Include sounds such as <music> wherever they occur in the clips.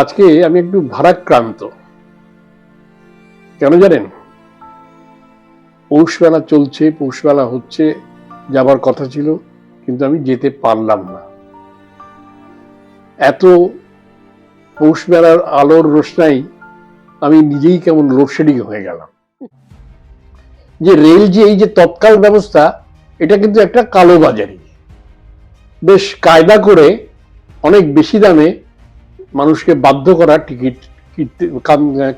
আজকে আমি একটু ভারাক্রান্ত। কেন জানেন? পৌষবেলা চলছে পৌষবেলা হচ্ছে যাবার কথা ছিল, কিন্তু আমি যেতে পারলাম না। এত পৌষবেলার আলোর রোশনাই আমি নিজেই কেমন লোডশেডিং হয়ে গেলাম। যে রেল যে এই যে তৎকাল ব্যবস্থা, এটা কিন্তু একটা কালো বাজারি। বেশ কায়দা করে অনেক বেশি দামে মানুষকে বাধ্য করা টিকিট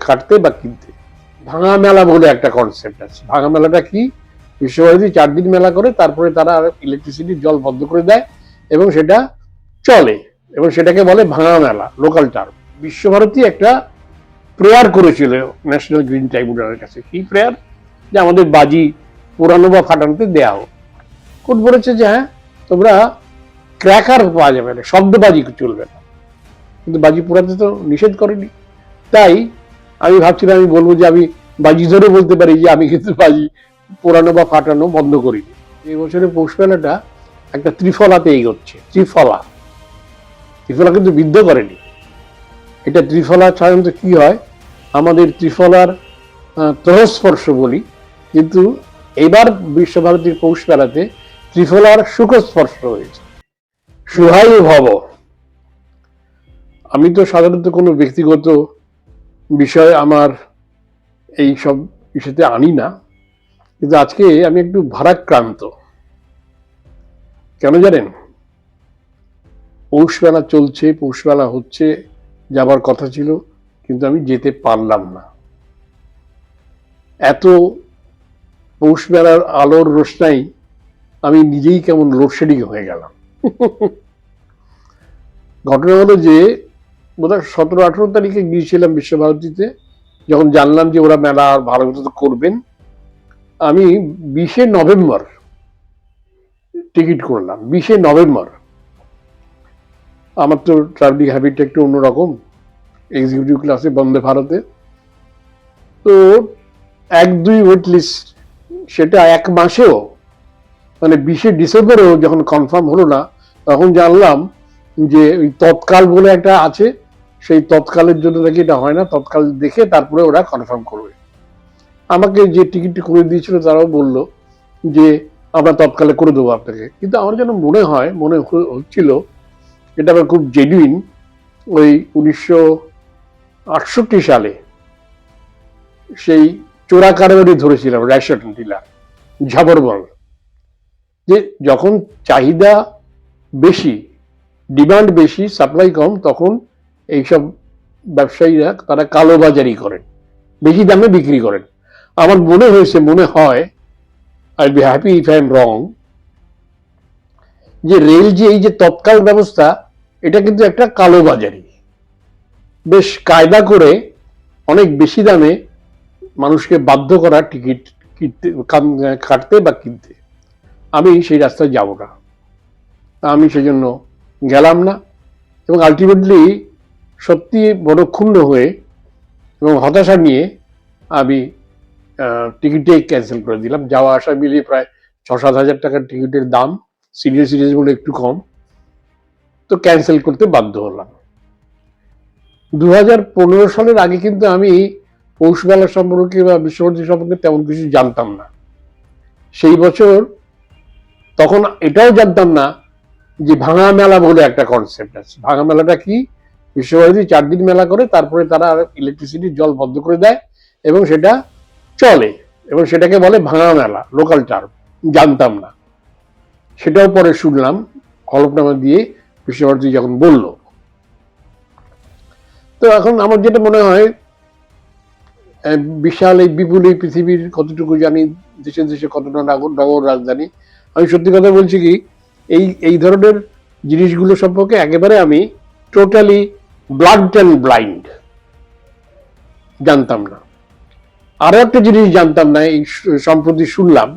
কাটতে বা কিনতে। ভাঙা মেলা বলে একটা কনসেপ্ট আছে। ভাঙা মেলাটা কি? বিশ্বভারতী চার দিন মেলা করে, তারপরে তারা ইলেকট্রিসিটির জল বন্ধ করে দেয় এবং সেটা চলে এবং সেটাকে বলে ভাঙা মেলা লোকাল টার্ম বিশ্বভারতী একটা প্রেয়ার করেছিল ন্যাশনাল গ্রিন ট্রাইব্যুনালের কাছে। কি প্রেয়ার যে আমাদের বাজি পোড়ানো বা ফাটানোতে দেয়া হোক। কোর্ট বলেছে যে হ্যাঁ তোমরা ক্র্যাকার পাওয়া যাবে না, শব্দবাজি চলবে না। কিন্তু বাজি পোড়াতে তো নিষেধ করেনি। তাই আমি ভাবছিলাম আমি বলব যে আমি বাজি ধরে বলতে পারি যে আমি কিন্তু বাজি পোড়ানো বা ফাটানো বন্ধ করিনি। এই বছরের পৌষ মেলাটা একটা ত্রিফলাতে এগোচ্ছে ত্রিফলা। ত্রিফলা কিন্তু বিদ্ধ করেনি। এটা ত্রিফলা সাধারণত কি হয়? আমাদের ত্রিফলার আহ, ত্রহস্পর্শ বলি। কিন্তু এবার বিশ্বভারতীর পৌষ মেলাতে ত্রিফলার সুখস্পর্শ হয়েছে। সুহাই ভব। আমি তো সাধারণত কোনো ব্যক্তিগত বিষয় আমার এই সব ইস্যুতে আনি না। কিন্তু আজকে আমি একটু ভারাক্রান্ত। কেন জানেন? পৌষবেলা চলছে পৌষবেলা হচ্ছে যাবার কথা ছিল, কিন্তু আমি যেতে পারলাম না। এত পৌষবেলার আলোর রোশনাই আমি নিজেই কেমন লোডশেডিং হয়ে গেলাম। <laughs> ঘটনা হলো যে বোধহয় সতেরো, আঠেরো তারিখে গিয়েছিলাম বিশ্বভারতীতে, যখন জানলাম যে ওরা মেলা মতো করবেন। আমি বিশে নভেম্বর টিকিট করলাম, বিশে নভেম্বর। আমার তো ট্রাভেলিং হ্যাবিটটা একটু অন্যরকম এক্সিকিউটিভ ক্লাসে বন্দে ভারতে। তো এক, দুই ওয়েট লিস্ট সেটা এক মাসেও মানে বিশে ডিসেম্বরেও যখন কনফার্ম হলো না, তখন জানলাম যে ওই তৎকাল বলে একটা আছে সেই তৎকালের জন্য নাকি এটা হয় না, তৎকাল দেখে তারপরে ওরা কনফার্ম করবে। আমাকে যে টিকিটটি করে দিয়েছিল তারাও বলল যে, আমরা তৎকালে করে দেবো আপনাকে। কিন্তু আমার যেন মনে হয়, মনে হচ্ছিল, এটা আমার খুব জেনুইন ওই উনিশশো আটষট্টি সালে সেই চোরা কারবারি ধরেছিলাম রেশন ডিলার ঝাবরবল। যে যখন চাহিদা বেশি ডিমান্ড বেশি সাপ্লাই কম, তখন এইসব ব্যবসায়ীরা তারা কালোবাজারি করেন, বেশি দামে বিক্রি করেন। আমার মনে হয়েছে, মনে হয় I be happy if I am wrong যে রেল যে এই যে তৎকাল ব্যবস্থা, এটা কিন্তু একটা কালোবাজারি। বেশ কায়দা করে অনেক বেশি দামে মানুষকে বাধ্য করা টিকিট কিনতে কাটতে বা কিনতে। আমি সেই রাস্তায় যাব না। আমি সেজন্য গেলাম না। এবং আলটিমেটলি সত্যি বড় ক্ষুণ্ণ হয়ে এবং হতাশা নিয়ে আমি টিকিটে ক্যান্সেল করে দিলাম। যাওয়া আসা মিলিয়ে প্রায় ছ সাত হাজার টাকার টিকিটের দাম সিনিয়র সিটিজেন বলে একটু কম। তো ক্যান্সেল করতে বাধ্য হলাম। দু হাজার পনেরো সালের আগে কিন্তু আমি পৌষ মেলা সম্পর্কে বা বিশ্বভারতী সম্পর্কে তেমন কিছু জানতাম না। সেই বছর তখন এটাও জানতাম না যে ভাঙা মেলা বলে একটা কনসেপ্ট আছে। ভাঙা মেলাটা কি? বিশ্বভারতী চার দিন মেলা করে তারপরে তারা ইলেকট্রিসিটির জল বন্ধ করে দেয় এবং সেটা চলে এবং সেটাকে বলে ভাঙা মেলা লোকাল টার্ম জানতাম না। সেটাও পরে শুনলাম হলফনামা দিয়ে বিশ্বভারতী যখন বলল। তো এখন আমার যেটা মনে হয় বিশাল এই বিপুল এই পৃথিবীর কতটুকু জানি, দেশে দেশে কতটা নগর নগর রাজধানী। আমি সত্যি কথা বলছি কি, এই এই ধরনের জিনিসগুলো সম্পর্কে একেবারে আমি টোটালি ব্লাড অ্যান্ড ব্লাইন্ড জানতাম না। আরও একটা জিনিস জানতাম না, এই সম্প্রতি শুনলাম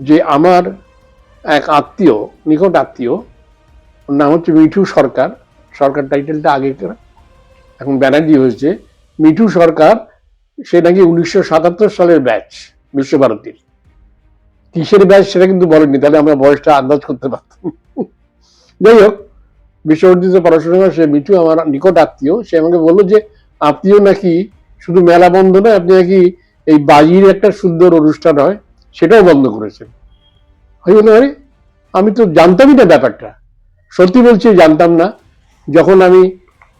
যে আমার এক আত্মীয়, নিকট আত্মীয় নাম হচ্ছে মিঠু সরকার। সরকার টাইটেলটা আগেকার, এখন ব্যানার্জি হয়েছে। মিঠু সরকার, সে নাকি উনিশশো সাতাত্তর সালের ব্যাচ বিশ্বভারতীর। কিসের ব্যাচ সেটা কিন্তু বলেনি তাহলে আমরা বয়সটা আন্দাজ করতে পারতাম। যাই হোক বিশ্বভারতীতে পড়াশোনা করে সে মিঠু আমার নিকট আত্মীয়, সে আমাকে বলল যে আপনিও নাকি শুধু মেলা বন্ধ নয়, আপনি নাকি এই বাজির একটা সুন্দর অনুষ্ঠান হয়, সেটাও বন্ধ করেছেন। আমি বললাম, আরে, আমি তো জানতামই না ব্যাপারটা। সত্যি বলছি, জানতাম না। যখন আমি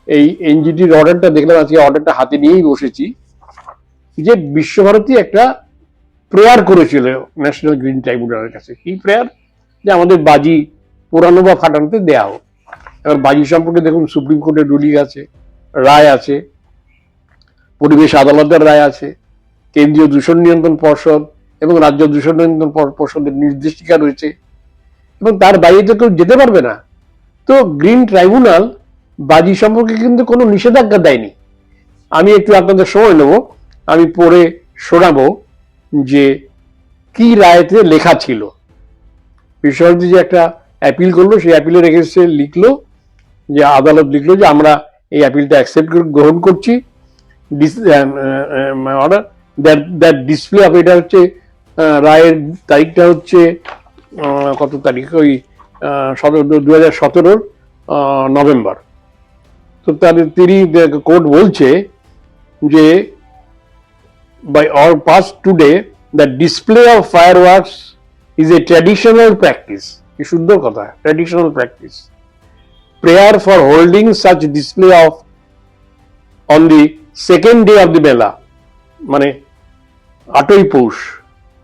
এই এনজিটির অর্ডারটা দেখলাম, আজকে অর্ডারটা হাতে নিয়েই বসেছি, যে বিশ্বভারতী একটা প্রেয়ার করেছিল ন্যাশনাল গ্রিন ট্রাইব্যুনালের কাছে। কি প্রেয়ার? যে আমাদের বাজি পোড়ানো বা ফাটানোতে দেয়া হোক। এবার বাজি সম্পর্কে দেখুন, সুপ্রিম কোর্টের রুলিং আছে, রায় আছে, পরিবেশ আদালতের রায় আছে, কেন্দ্রীয় দূষণ নিয়ন্ত্রণ পর্ষদ এবং রাজ্য দূষণ নিয়ন্ত্রণ পর- পর্ষদের নির্দেশিকা রয়েছে এবং তার বাইরে তো কেউ যেতে পারবে না। তো গ্রিন ট্রাইব্যুনাল বাজি সম্পর্কে কিন্তু কোনো নিষেধাজ্ঞা দেয়নি। আমি একটু আপনাদের সময় নেব, আমি পড়ে শোনাবো যে কি রায়তে লেখা ছিল। বিশ্বভারতী যে একটা অ্যাপিল করল, সেই অ্যাপিলে রেখেছে লিখলো যে আদালত লিখলো যে আমরা এই অ্যাপিলটা অ্যাকসেপ্ট গ্রহণ করছি। Order that that display of এটা হচ্ছে রায়ের তারিখটা হচ্ছে কত তারিখ? ওই দু হাজার সতেরোর নভেম্বর। তো তাদের তিনি কোর্ট বলছে যে, by or passed today, the display of fireworks is a traditional practice কি সুন্দর কথা traditional practice prayer for holding such display of on the second day of the mela মানে আটই পৌষ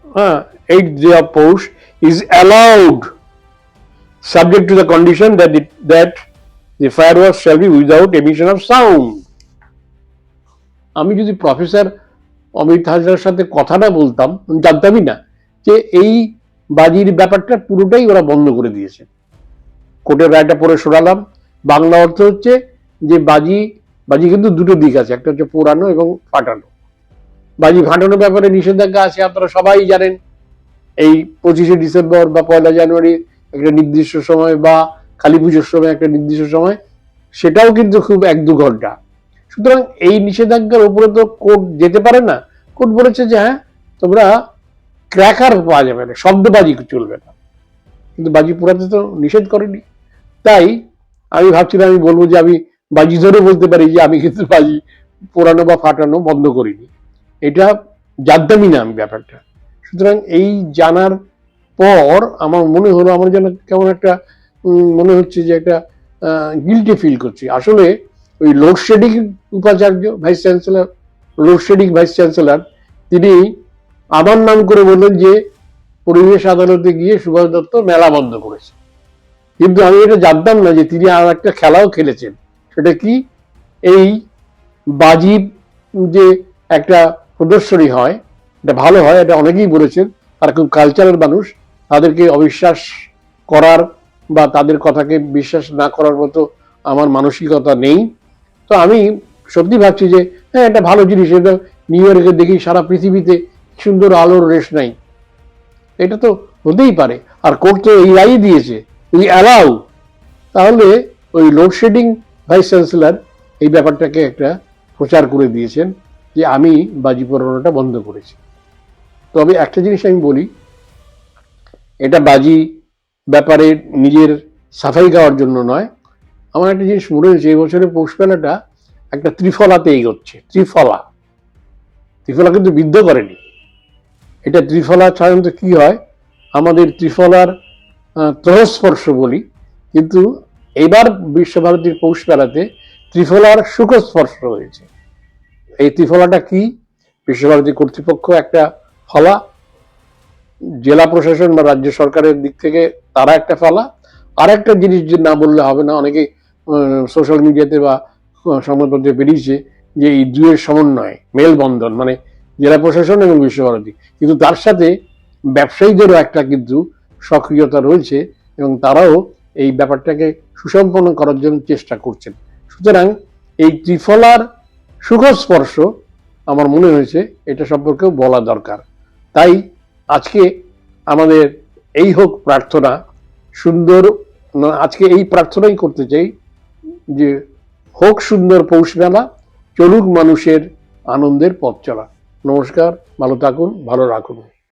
হ্যাঁ eight day of Poush is allowed subject to the condition that it, that the fireworks shall be without emission of sound আমি যদি professor Amit হাজরার সাথে কথা না বলতাম জানতামই না যে এই বাজির ব্যাপারটা পুরোটাই ওরা বন্ধ করে দিয়েছে কোর্টের রায়টা পড়ে শোনালাম বাংলা অর্থ হচ্ছে যে বাজি বাজি কিন্তু দুটো দিক আছে। একটা হচ্ছে পোড়ানো এবং ফাটানো। বাজি ফাটানোর ব্যাপারে নিষেধাজ্ঞা আছে, আপনারা সবাই জানেন। এই পঁচিশে ডিসেম্বর বা পয়লা জানুয়ারি একটা নির্দিষ্ট সময় বা কালী পুজোর সময় একটা নির্দিষ্ট সময়, সেটাও কিন্তু খুব এক দু ঘণ্টা। সুতরাং এই নিষেধাজ্ঞার উপরে তো কোর্ট যেতে পারে না। কোর্ট বলেছে যে হ্যাঁ তোমরা ক্র্যাকার পাওয়া যাবে না, শব্দবাজি চলবে না। কিন্তু বাজি পোড়াতে তো নিষেধ করেনি। তাই আমি ভাবছিলাম, আমি বলব যে আমি বাজি ধরে বলতে পারি যে আমি কিন্তু বাজি পোড়ানো বা ফাটানো বন্ধ করিনি। এটা জানতামই না আমি ব্যাপারটা। সুতরাং এই জানার পর আমার মনে হলো, আমার যেন কেমন একটা মনে হচ্ছে যে একটা গিল্টি ফিল করছি। আসলে ওই লোডশেডিং উপাচার্য vice chancellor load shedding vice chancellor তিনি আমার নাম করে বললেন যে, পরিবেশ আদালতে গিয়ে সুভাষ দত্ত মেলা বন্ধ করেছে। কিন্তু আমি এটা জানতাম না যে তিনি আর একটা খেলাও খেলেছেন। সেটা কি? এই বাজি যে একটা প্রদর্শনী হয়, এটা ভালো হয়, এটা অনেকেই বলেছেন, তারা খুব কালচারাল মানুষ, তাদেরকে অবিশ্বাস করার বা তাদের কথাকে বিশ্বাস না করার মতো আমার মানসিকতা নেই। তো আমি সত্যি ভাবছি যে হ্যাঁ এটা ভালো জিনিস, এটা নিউ ইয়র্কে দেখি সারা পৃথিবীতে সুন্দর আলোর রেশ নাই। এটা তো হতেই পারে। আর কোর্ট তো এই রায়ই দিয়েছে উই অ্যালাউ তাহলে ওই লোডশেডিং ভাইস চ্যান্সেলর এই ব্যাপারটাকে একটা প্রচার করে দিয়েছেন যে আমি বাজি পোড়ানোটা বন্ধ করেছি। তবে একটা জিনিস আমি বলি, এটা বাজি ব্যাপারে নিজের সাফাই গাওয়ার জন্য নয়। আমার একটা জিনিস মনে হয়েছে, এই বছরের পৌষ মেলাটা একটা ত্রিফলাতে এগোচ্ছে, ত্রিফলা। ত্রিফলা কিন্তু বিদ্ধ করেনি। এটা ত্রিফলা সাধারণত কি হয়? আমাদের ত্রিফলার ত্রহস্পর্শ বলি, কিন্তু এবার বিশ্বভারতীর পৌষ মেলাতে ত্রিফলার সুখস্পর্শ হয়েছে এই ত্রিফলাটা কি? বিশ্বভারতী কর্তৃপক্ষ একটা ফলা, জেলা প্রশাসন বা রাজ্য সরকারের দিক থেকে তারা একটা ফলা। আর একটা জিনিস যে না বললে হবে না, অনেকে সোশ্যাল মিডিয়াতে বা সংবাদপত্রে বেরিয়েছে যে এই দুয়ের সমন্বয়, মেলবন্ধন মানে জেলা প্রশাসন এবং বিশ্বভারতী। কিন্তু তার সাথে ব্যবসায়ীদেরও একটা কিন্তু সক্রিয়তা রয়েছে এবং তারাও এই ব্যাপারটাকে সুসম্পন্ন করার জন্য চেষ্টা করছেন। সুতরাং এই ত্রিফলার সুখস্পর্শ আমার মনে হয়েছে এটা সম্পর্কেও বলা দরকার। তাই আজকে আমাদের এই হোক প্রার্থনা, সুন্দর আজকে এই প্রার্থনাই করতে চাই যে হোক সুন্দর পৌষ মেলা, চলুক মানুষের আনন্দের পথ চলা। নমস্কার, ভালো থাকুন, ভালো রাখুন।